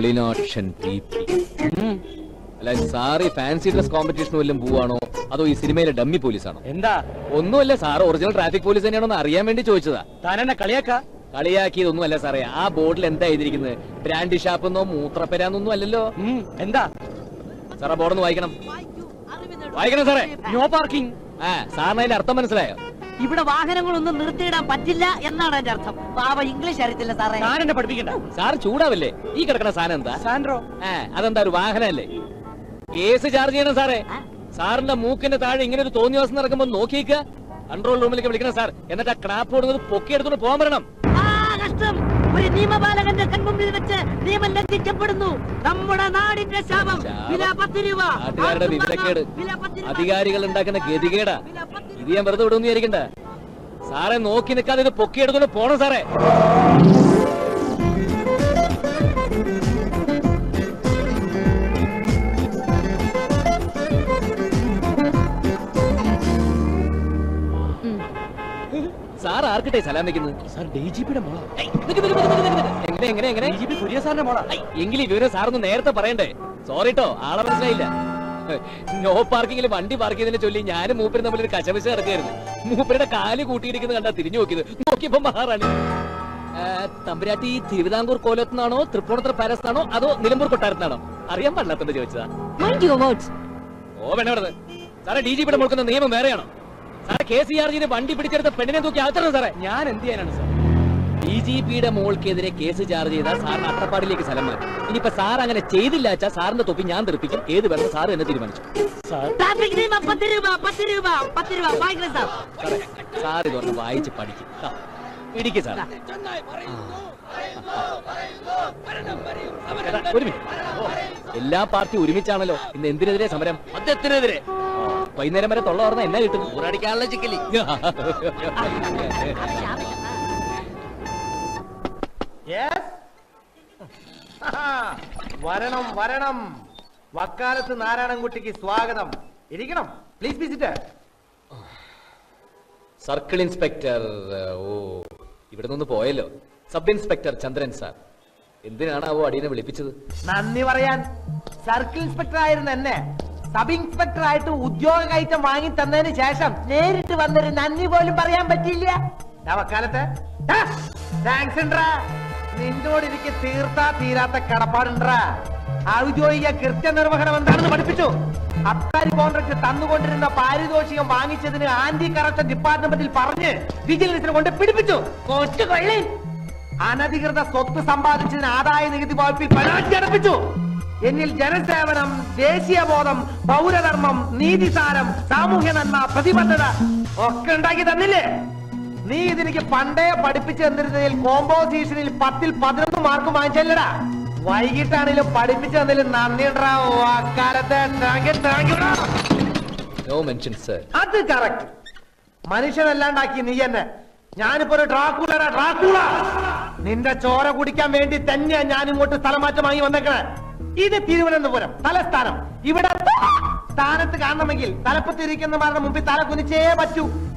Nalinakshan T P. അല്ല sir ഈ fancy dress competition വല്ലതും പോവാണോ? അതോ ഈ സിനിമയിലെ ഡമ്മി പോലീസാണോ? എന്താ? ഒന്നുമല്ല സാർ ഒറിജിനൽ ട്രാഫിക് പോലീസ് തന്നെയാണോ എന്ന് അറിയാൻ വേണ്ടി ചോദിച്ചതാ. താനെന്നെ കളിയാക്ക? കളിയാക്കിയതൊന്നും അല്ല സാറേ ആ ബോർഡിൽ എന്താ എഴുതിയിരിക്കുന്നത്? ബ്രാൻഡി ഷാപ്പെന്നോ മൂത്രപ്പെരാന്നൊന്നും അല്ലല്ലോ? എന്താ? സാറേ ബോർഡൊന്ന് വായിക്കണം. വായിക്കണം സാറേ. നോ പാർക്കിംഗ് ആ സാറിന് അതിന്റെ അർത്ഥം മനസ്സിലായോ? ഇവിടെ വാഹനങ്ങളൊന്നും നിർത്തിയിടാൻ പറ്റില്ല എന്നാണ് എന്റെ അർത്ഥം. പാവ ഇംഗ്ലീഷ് അറിയത്തില്ല സാറേ. ഞാൻ എന്നെ പഠിപ്പിക്കണ്ട. സാർ ചൂടാവല്ലേ? ഈ കിടക്കണ സാധനം എന്താ? സാൻഡ്രോ. ആ അതെന്താ ഒരു വാഹനല്ലേ കേസ് ചാർജ് ചെയ്യണം സാറേ. സാറിന്റെ മൂക്കിന്റെ താഴെ ഇങ്ങനെ ഒരു തോന്നിയ ദിവസം നടക്കുമ്പോ നോക്കിയേക്ക് കൺട്രോൾ റൂമിലേക്ക് വിളിക്കണം സാർ. എന്നിട്ട് ആ ക്രാപ്പ് കൊടുക്കുന്നത് പൊക്കിയെടുത്തോണ്ട് പോകാൻ വരണം. ആ കഷ്ടം. ഒരു നിയമപാലകന്റെ കൺമുമ്പിൽ വെച്ച് നിയമം ലംഘിക്കപ്പെടുന്നു. നമ്മുടെ നാടിന്റെ ശാപം. വില പത്ത് രൂപ. അധികാരികൾ ഉണ്ടാക്കുന്ന ഗതികേടാ. ഇത് ഞാൻ വെറുതെ വിടുമെന്ന് വിചാരിക്കണ്ട. സാറെ നോക്കി നിൽക്കാതെ ഇത് പൊക്കിയെടുത്തോണ്ട് പോണം സാറേ. സാർ ആർക്കിട്ടെ സലാം വെക്കുന്നത്? സാർ ഡി ജി പിയുടെ മോളാ. എങ്ങനെ എങ്ങനെ എങ്ങനെ? ഡി ജി പി കുര്യ സാറിന്റെ മോളാ എങ്കിലും ഇവർ സാറൊന്ന് നേരത്തെ പറയണ്ടേ? സോറിട്ടോ ആളെ മനസ്സിലായില്ല. നോ പാർക്കിങ്ങിൽ വണ്ടി പാർക്ക് ചെയ്തതിനെ ചൊല്ലി ഞാനും മൂപ്പരും തമ്മിൽ ഒരു കശപശ ഇറക്കായിരുന്നു മൂപ്പരുടെ കാൽ കൂട്ടിയിരിക്കുന്നത് കണ്ടാ തിരിഞ്ഞു നോക്കിയത്. നോക്കിയപ്പോ മഹാറാണി. ആ, തമ്പുരാട്ടി തിരുവിതാംകൂർ കോലത്തുനിന്നാണോ തൃപ്പൂണിത്തുറ ആണോ അതോ നിലമ്പൂർ കൊട്ടാരത്തിനാണോ? അറിയാൻ പാടില്ലാത്ത ചോദിച്ചതാ. ഓ വേണ്ട വേണ്ടത് സാറേ ഡി ജി പിയുടെ മുൾക്കുന്ന നിയമം വേറെയാണോ? സാറേ കെ സി ആർ ജിന് വണ്ടി പിടിച്ചെടുത്ത പെണ്ണിനെ തൂക്കി അകത്തണം സാറേ. ഞാൻ എന്ത് ചെയ്യാനാണ് സാർ? ഡി ജി പിയുടെ മോൾക്കെതിരെ കേസ് ചാർജ് ചെയ്താൽ സാറിന് അട്ടപ്പാടിലേക്ക് സ്ഥലം മാറ്റും ഇനിയിപ്പോ സാർ അങ്ങനെ ചെയ്തില്ല വെച്ചാൽ സാറിന്റെ തൊപ്പി ഞാൻ തെറിപ്പിക്കും ഏത് വേണം സാർ എന്നെ തീരുമാനിച്ചു സാർ ഇതൊന്ന് വായിച്ച് പഠിക്കും സാർ ഒരു മിനിറ്റ് എല്ലാ പാർട്ടി ഒരുമിച്ചാണല്ലോ ഇന്ന് എന്തിനെതിരെ സമരം മദ്യത്തിനെതിരെ വൈകുന്നേരം വരെ തൊള്ള ഓർന്ന എന്നാ കിട്ടും ഊരടിക്കാനുള്ള ചിക്കലി വരണം വരണം. വക്കാലത്ത് നാരായണൻകുട്ടിക്ക് സ്വാഗതം. ഇരിക്കണം. പ്ലീസ് വിസിറ്റ് സർക്കിൾ ഇൻസ്പെക്ടർ ഓ ഇവിടെ നിന്ന് പോയല്ലോ. Sub inspector Chandran sir. എന്തിനാണാവോ അടിയനെ വിളിപ്പിച്ചത്? നന്ദി പറയാൻ. സർക്കിൾ ഇൻസ്പെക്ടർ ആയിരുന്ന എന്നെ സബ് ഇൻസ്പെക്ടർ ആയിട്ട് ഉദ്യോഗ കയറ്റം വാങ്ങി തന്നതിന് ശേഷം നേരിട്ട് വന്നൊരു നന്ദി പോലും പറയാൻ പറ്റിയില്ല. വക്കാലത്ത്. താങ്ക്സ് ഉണ്ടാ നിന്നോട് എനിക്ക് തീർത്താ തീരാത്ത കടപ്പാടുണ്ടാ ഔദ്യോഗിക കൃത്യനിർവഹണം എന്താണെന്ന് പഠിപ്പിച്ചു. അബ്കാരി കോൺട്രാക്ട് തന്നുകൊണ്ടിരുന്ന പാരിതോഷികം വാങ്ങിച്ചതിന് ആന്റി കറപ്ഷൻ ഡിപ്പാർട്ട്മെന്റിൽ പറഞ്ഞ് വിജിലൻസിനെ കൊണ്ട് പിടിപ്പിച്ചു. കൊള്ളി അനധികൃത സ്വത്ത് സമ്പാദിച്ചതിന് ആദായ നികുതി വകുപ്പിൽ പരാതി അടപ്പിച്ചു. എന്നിൽ ജനസേവനം ദേശീയബോധം പൗരധർമ്മം നീതിസാരം സാമൂഹ്യ നന്മ പ്രതിബദ്ധത ഒക്കെ ഉണ്ടാക്കി തന്നില്ലേ? നീ ഇതെനിക്ക് പണ്ടേ പഠിപ്പിച്ചു തന്നിരുന്നതിൽ കോമ്പോസിഷനിൽ പത്തിൽ പതിനൊന്ന് മാർക്ക് വാങ്ങിച്ചല്ലടാ. വൈകിട്ടാണെങ്കിലും പഠിപ്പിച്ചു തന്നതിൽ നന്ദിണ്ടാ അത് കറക്റ്റ് മനുഷ്യനല്ലാണ്ടാക്കി നീ എന്നെ. ഞാനിപ്പോ ഒരു ഡ്രാക്കൂലടാ ഡ്രാക്കൂള. നിന്റെ ചോര കുടിക്കാൻ വേണ്ടി തന്നെയാ ഞാൻ ഇങ്ങോട്ട് സ്ഥലം മാറ്റം വാങ്ങി വന്നേക്കണേ. ഇത് തിരുവനന്തപുരം തലസ്ഥാനം. ഇവിടെ സ്ഥാനത്ത് കാണണമെങ്കിൽ തലപ്പത്തിരിക്കുന്ന മുമ്പിൽ തല കുനിച്ചേ പറ്റൂ.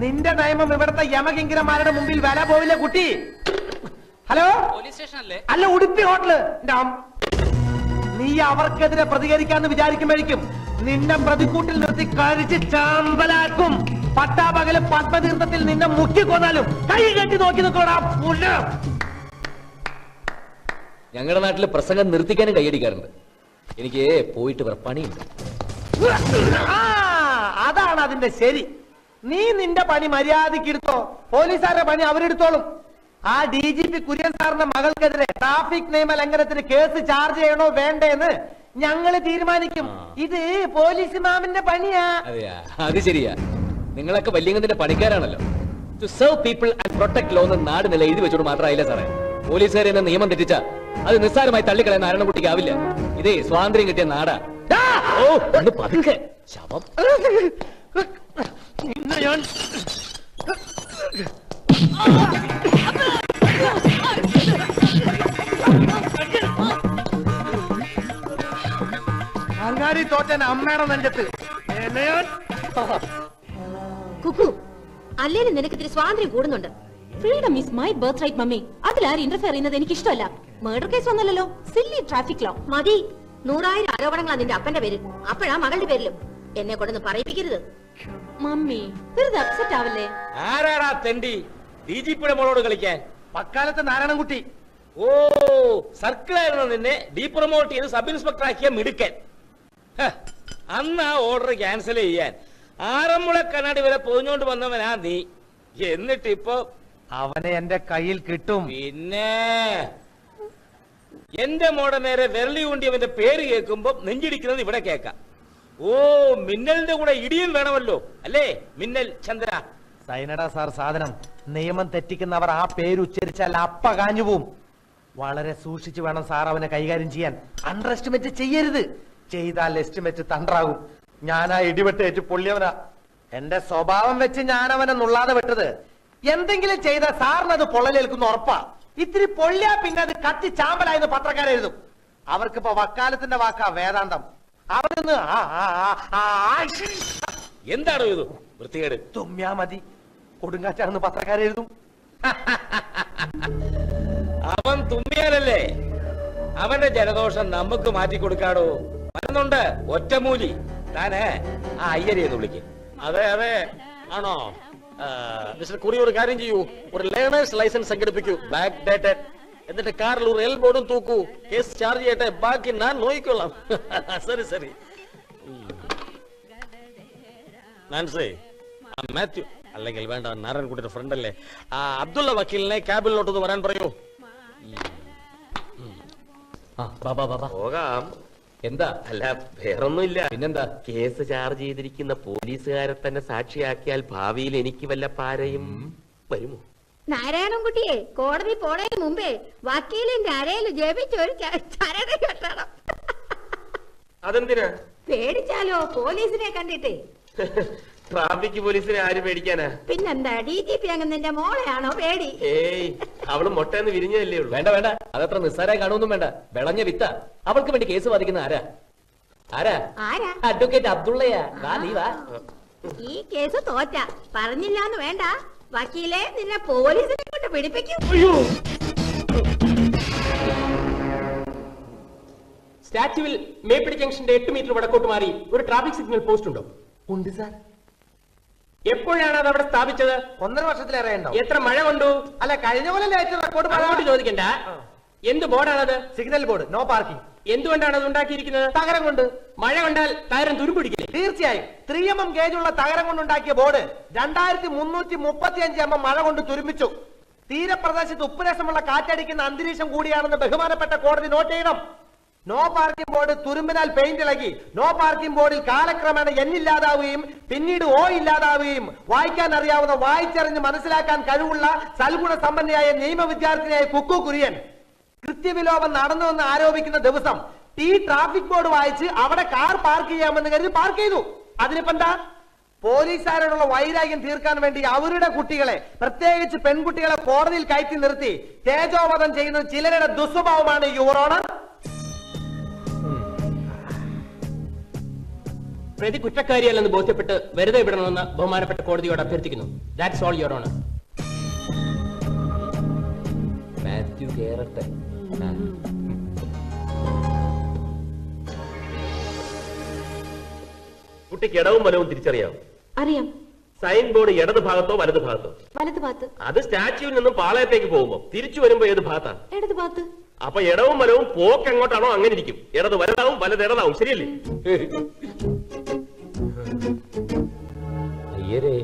നിന്റെ നിയമം ഇവിടുത്തെ യമകിങ്കരന്മാരുടെ മുമ്പിൽ വില പോവില്ല കുട്ടി. ഹലോ? പോലീസ് സ്റ്റേഷൻ അല്ലേ അല്ല ഉടുപ്പി ഹോട്ടൽ. നീ. അവർക്കെതിരെ പ്രതികരിക്കാന്ന് വിചാരിക്കുമ്പോഴേക്കും നിന്നെ പ്രതിക്കൂട്ടിൽ നിർത്തി കഴിച്ച് ചാമ്പലാക്കും. പട്ടാപകൽ പത്മതീർത്ഥത്തിൽ നിന്നെ മുക്കിക്കൊന്നാലും കൈ കെട്ടി നോക്കി നിൽക്കോടാ ഞങ്ങളുടെ നാട്ടിൽ പ്രസംഗം നിർത്തിക്കാനും കൈയടിക്കാറുണ്ട്. എനിക്ക് പോയിട്ട് വെറുപ്പണിയുണ്ട് പണിയുണ്ട്. ആ, അതാണ് അതിന്റെ ശരി. നീ നിന്റെ പണി മര്യാദയ്ക്ക് എടുത്തോ പോലീസുകാരുടെ പണി അവരെടുത്തോളും. ആ ഡി ജി പി കുര്യൻ സാറിന്റെ മകൾക്കെതിരെ ട്രാഫിക് നിയമ ലംഘനത്തിന് കേസ് ചാർജ് ചെയ്യണോ വേണ്ടേന്ന് ഞങ്ങൾ തീരുമാനിക്കും. ഇത് പോലീസ് മാമിന്റെ പണിയാ. അത് ശരിയാ. നിങ്ങളൊക്കെ വല്യങ്ങത്തിന്റെ പണിക്കാരാണല്ലോ. To serve people and protect law എന്ന് നാട് നില എഴുതി വെച്ചോട് മാത്രമായില്ല സാറേ? പോലീസുകാരെ എന്ന നിയമം തെറ്റിച്ച. അത് നിസ്സാരമായി തള്ളിക്കളയാൻ നാരായണക്കുട്ടിക്ക് ആവില്ല. ഇതേ സ്വാതന്ത്ര്യം കിട്ടിയ നാടാ. ഓ പതുക്കെ. ശവം. ഇന്ന് ഞാൻ അങ്ങാടി തോറ്റൻ അമ്മയുടെ നെഞ്ചത്ത്. എന്നെ ഞാൻ കുക്കു അല്ലേലും നിനക്ക് ഇത്തിരി സ്വാതന്ത്ര്യം കൂടുന്നുണ്ട്. Freedom is my birth right mummy അതിലാരും interfere ചെയ്യുന്നത് എനിക്ക് ഇഷ്ടമല്ല മർഡർ കേസ് ഒന്നല്ലല്ലോ സില്ലി ട്രാഫിക് ലോ മതി. നൂറായിരം ആരോപണങ്ങളാ നിന്റെ അപ്പന്റെ പേരിൽ. അപ്പോഴാ മകളുടെ പേരിലും. എന്നെ കൊണ്ടൊന്ന് പറയിപ്പിക്കരുത്. മമ്മി വെറുതെ അപ്സെറ്റ് ആവല്ലേ? ആരാടാ തെണ്ടി? ഡി ജി പിയുടെ മോളോട് കളിക്കാൻ. പക്കാലത്തെ നാരായണൻകുട്ടി. ഓ സർക്കിളായിരുന്നു നിന്നെ. ഡീ പ്രൊമോട്ട് ചെയ്ത് സബ് ഇൻസ്പെക്ടർ ആക്കിയ മിടുക്കൻ. അന്ന് ആ ഓർഡർ ക്യാൻസൽ ചെയ്യാൻ. ആറന്മുള കണ്ണാടി വരെ പൊതിഞ്ഞോണ്ട് വന്നവനാ നീ. എന്നിട്ട് ഇപ്പൊ അവനെ എന്റെ കയ്യിൽ കിട്ടും. പിന്നെ എന്റെ മോടെ നേരെ വിരളി അവന്റെ പേര് കേൾക്കുമ്പോ നെഞ്ചിടിക്കുന്നത് ഇവിടെ കേക്കാം ഓ മിന്നലിന്റെ കൂടെ ഇടിയും വേണമല്ലോ. അല്ലേ മിന്നൽ ചന്ദ്ര? സൈനഡ സാർ സാധനം. നിയമം തെറ്റിക്കുന്നവർ ആ പേര് ഉച്ചരിച്ചാൽ അപ്പ കാഞ്ഞു പോവും. വളരെ സൂക്ഷിച്ചു വേണം സാർ അവനെ കൈകാര്യം ചെയ്യാൻ. അണ്ടർ എസ്റ്റിമേറ്റ് ചെയ്യരുത്. ചെയ്താൽ എസ്റ്റിമേറ്റ് തണ്ടാകും ഞാനാ ഇടിവെട്ടേറ്റ് പൊള്ളിയവനാ. എന്റെ സ്വഭാവം വെച്ച് ഞാൻ അവനെ നുള്ളാതെ വിട്ടത് എന്തെങ്കിലും ചെയ്ത സാറിന് അത് പൊള്ളലേൽക്കുന്ന ഉറപ്പാ. ഇത്തിരി പൊള്ളിയാ പിന്നെ അത് കത്തി ചാമ്പലായെന്ന് പത്രക്കാരെഴുതും. അവർക്കിപ്പോ വക്കാലത്തിന്റെ വാക്കാ വേദാന്തം. ശ്ശി. എന്താണോ ഇത്? വൃത്തികേട്. തുമ്മ്യാ മതി. കൊടുങ്കാറ്റാണെന്ന് പത്രക്കാരെഴുതും അവൻ തുമ്മിയാലല്ലേ? അവന്റെ ജലദോഷം നമുക്ക് മാറ്റി കൊടുക്കാടോ? വരുന്നുണ്ട് ഒറ്റമൂലി. താന് ആ അയ്യരെ എന്ന് വിളിക്കും. അതെ അതെ. ആണോ? മിസ്റ്റർ കുറി ഒരു കാര്യം ചെയ്യൂ. ഒരു ലേണേഴ്സ് ലൈസൻസ് സംഘടിപ്പിക്കൂ. ബാക്ക് ഡേറ്റഡ് എന്നിട്ട് കാറിൽ ഒരു എൽ ബോർഡും തൂക്കൂ. കേസ് ചാർജ് ചെയ്യട്ടെ. ബാക്കി ഞാൻ നോക്കിക്കൊള്ളാം സരി സരി. നാൻസേ ആ മാത്യു അല്ലെങ്കിൽ വേണ്ട നാരായണൻകുട്ടിയുടെ ഫ്രണ്ട് അല്ലേ? ആ അബ്ദുള്ള വക്കീലിനെ ക്യാബിലോട്ടൊന്ന് വരാൻ പറയൂ. ആ, ബാ, ബാ, ബാ, ബാ. പോകാം. എന്താ? അല്ല വേറൊന്നുമില്ല. പിന്നെന്താ? കേസ് ചാർജ് ചെയ്തിരിക്കുന്ന പോലീസുകാരെ തന്നെ സാക്ഷിയാക്കിയാൽ ഭാവിയിൽ എനിക്ക് വല്ല പാരയും വരുമോ? നാരായണൻകുട്ടിയെ കോടതി പോണേ മുമ്പേ വക്കീലിന്റെ അരയിൽ ജപിച്ച് ഒരു ച- ചരട് കെട്ടണം. അതെന്തിനാ? പേടിച്ചാലോ? പോലീസിനെ കണ്ടിട്ടേ. ട്രാഫിക് പോലീസിനെ ആര് പേടിക്കാനാ? പിന്നെന്താ ഡി ജി പി അങ്ങ് നിന്റെ മോളെയാണോ പേടി? ഏയ് അവൾ മൊട്ടേന്ന് വിരിഞ്ഞതല്ലേ ഉള്ളൂ. വേണ്ട വേണ്ട. അതത്ര നിസ്സാരായി കാണുമൊന്നും വേണ്ട. വിളഞ്ഞ വിത്ത. അവൾക്ക് വേണ്ടി കേസ് വാദിക്കുന്ന ആരാ? ആരാ? ആരാ? അഡ്വക്കേറ്റ് അബ്ദുള്ളയാ. വാ നീ വാ. ഈ കേസ് തോറ്റ. പറഞ്ഞില്ലാന്ന് വേണ്ട. വക്കീലെ നിന്നെ പോലീസിനെ കൊണ്ട് പിടിപ്പിക്കും. സ്റ്റാച്യുവിൽ മേപ്പിടി ജംഗ്ഷന്റെ എട്ട് മീറ്റർ വടക്കോട്ട് മാറി ഒരു ട്രാഫിക് സിഗ്നൽ പോസ്റ്റ് ഉണ്ടോ? ഉണ്ട് സാർ. എപ്പോഴാണ് അത് അവിടെ സ്ഥാപിച്ചത്? ഒന്നര വർഷത്തിലേറെ ഉണ്ടോ എത്ര മഴ കൊണ്ടു? അല്ല കഴിഞ്ഞ പോലെ റെക്കോർഡ് ചോദിക്കണ്ട. എന്ത് ബോർഡാണത്? സിഗ്നൽ ബോർഡ് നോ പാർക്കിംഗ് എന്തുകൊണ്ടാണ് അത് ഉണ്ടാക്കിയിരിക്കുന്നത്? തകരം കൊണ്ട്. മഴ കണ്ടാൽ തകരം തുരുപിടിക്കില്ലേ തീർച്ചയായും. ത്രീ എം എം ഗേജ് ഉള്ള തകരം കൊണ്ടുണ്ടാക്കിയ ബോർഡ് രണ്ടായിരത്തി മുന്നൂറ്റി മുപ്പത്തി അഞ്ച് എം എം മഴ കൊണ്ട് തുരുമ്പിച്ചു. തീരപ്രദേശത്ത് ഉപ്പുരസമുള്ള കാറ്റടിക്കുന്ന അന്തരീക്ഷം കൂടിയാണെന്ന് ബഹുമാനപ്പെട്ട കോടതി നോട്ട് ചെയ്യണം. നോ പാർക്കിംഗ് ബോർഡ് തുരുമ്പിനാൽ പെയിന്റ് ഇളകി. നോ പാർക്കിംഗ് ബോർഡിൽ കാലക്രമേണ എന്നില്ലാതാവുകയും പിന്നീട് ഓ ഇല്ലാതാവുകയും വായിക്കാൻ അറിയാവുന്ന വായിച്ചറിഞ്ഞ് മനസ്സിലാക്കാൻ കഴിവുള്ള സൽഗുണ സമ്പന്നയായ നിയമ വിദ്യാർത്ഥിനിയായ കുക്കു കുര്യൻ. കൃത്യവിലോപം നടന്നുവെന്ന് ആരോപിക്കുന്ന ദിവസം ഈ ട്രാഫിക് ബോർഡ് വായിച്ച് അവിടെ കാർ പാർക്ക് ചെയ്യാമെന്ന് കരുതി പാർക്ക് ചെയ്തു. അതിനിപ്പോ എന്താ? പോലീസുകാരോടുള്ള വൈരാഗ്യം തീർക്കാൻ വേണ്ടി അവരുടെ കുട്ടികളെ പ്രത്യേകിച്ച് പെൺകുട്ടികളെ കോടതിയിൽ കയറ്റി നിർത്തി തേജോവധം ചെയ്യുന്ന ചിലരുടെ ദുസ്വഭാവമാണ് യുവറോണർ പ്രതി കുറ്റക്കാരിയല്ലെന്ന് ബോധ്യപ്പെട്ട് വെറുതെ വിടണമെന്ന് ബഹുമാനപ്പെട്ട കോടതിയോട് അഭ്യർത്ഥിക്കുന്നു. That's all your honour Mathew ആ. കുട്ടിക്ക് ഇടവും വലവും തിരിച്ചറിയാം അറിയാം. സൈൻ ബോർഡ് ഇടത് ഭാഗത്തോ വലത് ഭാഗത്തോ? വലത് ഭാഗത്ത്. അത് സ്റ്റാച്യുവിൽ നിന്നും പാളയത്തേക്ക് പോകുമ്പോ തിരിച്ചു വരുമ്പോ ഏത് ഭാഗത്താണ് ഇടത് ഭാഗത്ത്. അപ്പൊ ഇടവും വലവും പോക്ക് എങ്ങോട്ടാണോ അങ്ങനെ ഇരിക്കും. ഇടത് വലതാവും വലത് ഇടതാവും. ശരിയല്ലേ? അയ്യരേ.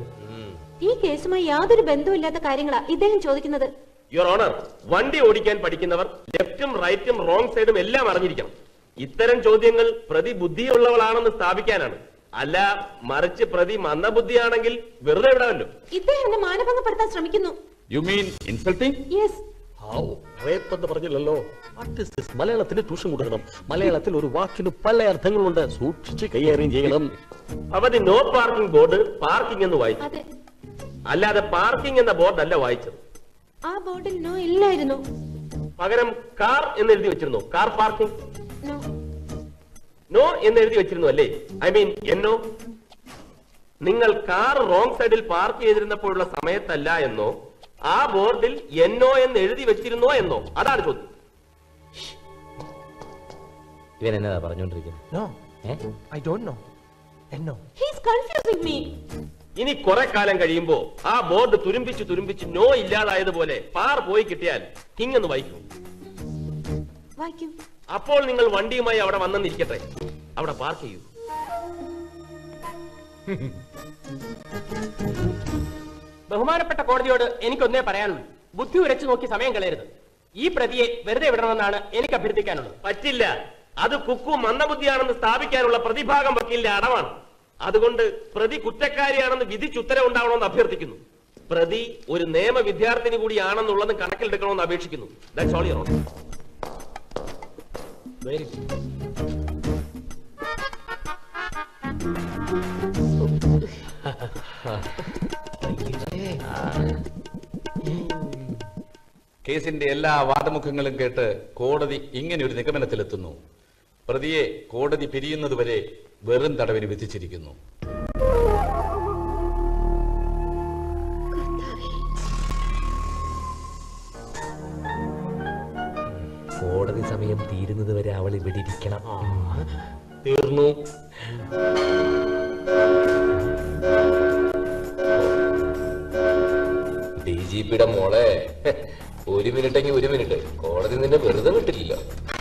ഈ കേസുമായി യാതൊരു ബന്ധവുമില്ലാത്ത കാര്യങ്ങളാ ഇദ്ദേഹം ചോദിക്കുന്നത്. യുവർ ഓണർ വണ്ടി ഓടിക്കാൻ പഠിക്കുന്നവർ ലെഫ്റ്റും റൈറ്റും റോങ് സൈഡും എല്ലാം അറിഞ്ഞിരിക്കണം. ഇത്തരം ചോദ്യങ്ങൾ പ്രതി ബുദ്ധിയുള്ളവളാണെന്ന് സ്ഥാപിക്കാനാണ്. അല്ല മറിച്ച് പ്രതി മന്ദബുദ്ധിയാണെങ്കിൽ വെറുതെ വിടാമല്ലോ. ഇദ്ദേഹം മാനഭംഗപ്പെടുത്താൻ ശ്രമിക്കുന്നു. യു മീൻ ഇൻസൾട്ടിംഗ് യെസ് പറഞ്ഞില്ലല്ലോ? മലയാളത്തിന് ട്യൂഷൻ കൊടുക്കണം മലയാളത്തിൽ ഒരു വാക്കിന് പല അർത്ഥങ്ങളുണ്ട്. സൂക്ഷിച്ച് കൈകാര്യം ചെയ്യണം. അവധി നോ പാർക്കിംഗ് ബോർഡ് പാർക്കിംഗ് എന്ന് വായിച്ചു. അതെ. അല്ലാതെ പാർക്കിംഗ് എന്ന ബോർഡ് അല്ല വായിച്ചത്. ആ ബോർഡിൽ നോ ഇല്ലായിരുന്നു. പകരം കാർ എന്ന് എഴുതി വെച്ചിരുന്നു. Car parking. നോ. നോ എന്ന് എഴുതി വെച്ചിരുന്നു അല്ലേ? ഐ മീൻ എന്നോ? നിങ്ങൾ കാർ റോങ് സൈഡിൽ പാർക്ക് ചെയ്തിരുന്നപ്പോഴുള്ള സമയത്തല്ല എന്നോ? ആ ബോർഡിൽ എന്നോ എന്ന് എഴുതി വെച്ചിരുന്നോ എന്നോ? അതാണ് ചോദ്യം. ഇവൻ എന്നതാ പറഞ്ഞോണ്ടിരിക്കുന്നത് ഇനി കുറെ കാലം കഴിയുമ്പോ ആ ബോർഡ് തുരുമ്പിച്ച് തുരുമ്പിച്ച് നോ ഇല്ലാതായതുപോലെ പാർ പോയി കിട്ടിയാൽ ഇങ്ങൊന്ന് വായിക്കും. വായിക്കും. അപ്പോൾ നിങ്ങൾ വണ്ടിയുമായി അവിടെ വന്നെന്നിരിക്കട്ടെ. അവിടെ പാർക്ക് ചെയ്യൂ. ബഹുമാനപ്പെട്ട കോടതിയോട് എനിക്കൊന്നേ പറയാനുള്ളൂ. ബുദ്ധി ഉരച്ചു നോക്കി സമയം കളയരുത്. ഈ പ്രതിയെ വെറുതെ വിടണമെന്നാണ് എനിക്ക് അഭ്യർത്ഥിക്കാനുള്ളത്. പറ്റില്ല. അത് കുക്കു മന്ദബുദ്ധിയാണെന്ന് സ്ഥാപിക്കാനുള്ള പ്രതിഭാഗം വക്കീലിന്റെ അടവാണ്. അതുകൊണ്ട് പ്രതി കുറ്റക്കാരിയാണെന്ന് വിധിച്ചുത്തരവുണ്ടാവണമെന്ന് അഭ്യർത്ഥിക്കുന്നു. പ്രതി ഒരു നിയമ വിദ്യാർത്ഥിനി കൂടിയാണെന്നുള്ളത് കണക്കിലെടുക്കണമെന്ന് അപേക്ഷിക്കുന്നു. ദാറ്റ്സ് ഓൾ യുവർ കേസിന്റെ എല്ലാ വാദമുഖങ്ങളും കേട്ട് കോടതി ഇങ്ങനെ ഒരു നിഗമനത്തിലെത്തുന്നു. പ്രതിയെ കോടതി പിരിയുന്നതുവരെ വെറും തടവിന് വിധിച്ചിരിക്കുന്നു. കോടതി സമയം തീരുന്നത് വരെ അവൾ ഇവിടെ ഇരിക്കണം. തീർന്നു. ഡി ജി പിയുടെ മോളെ ഒരു മിനിറ്റെങ്കിൽ ഒരു മിനിറ്റ്.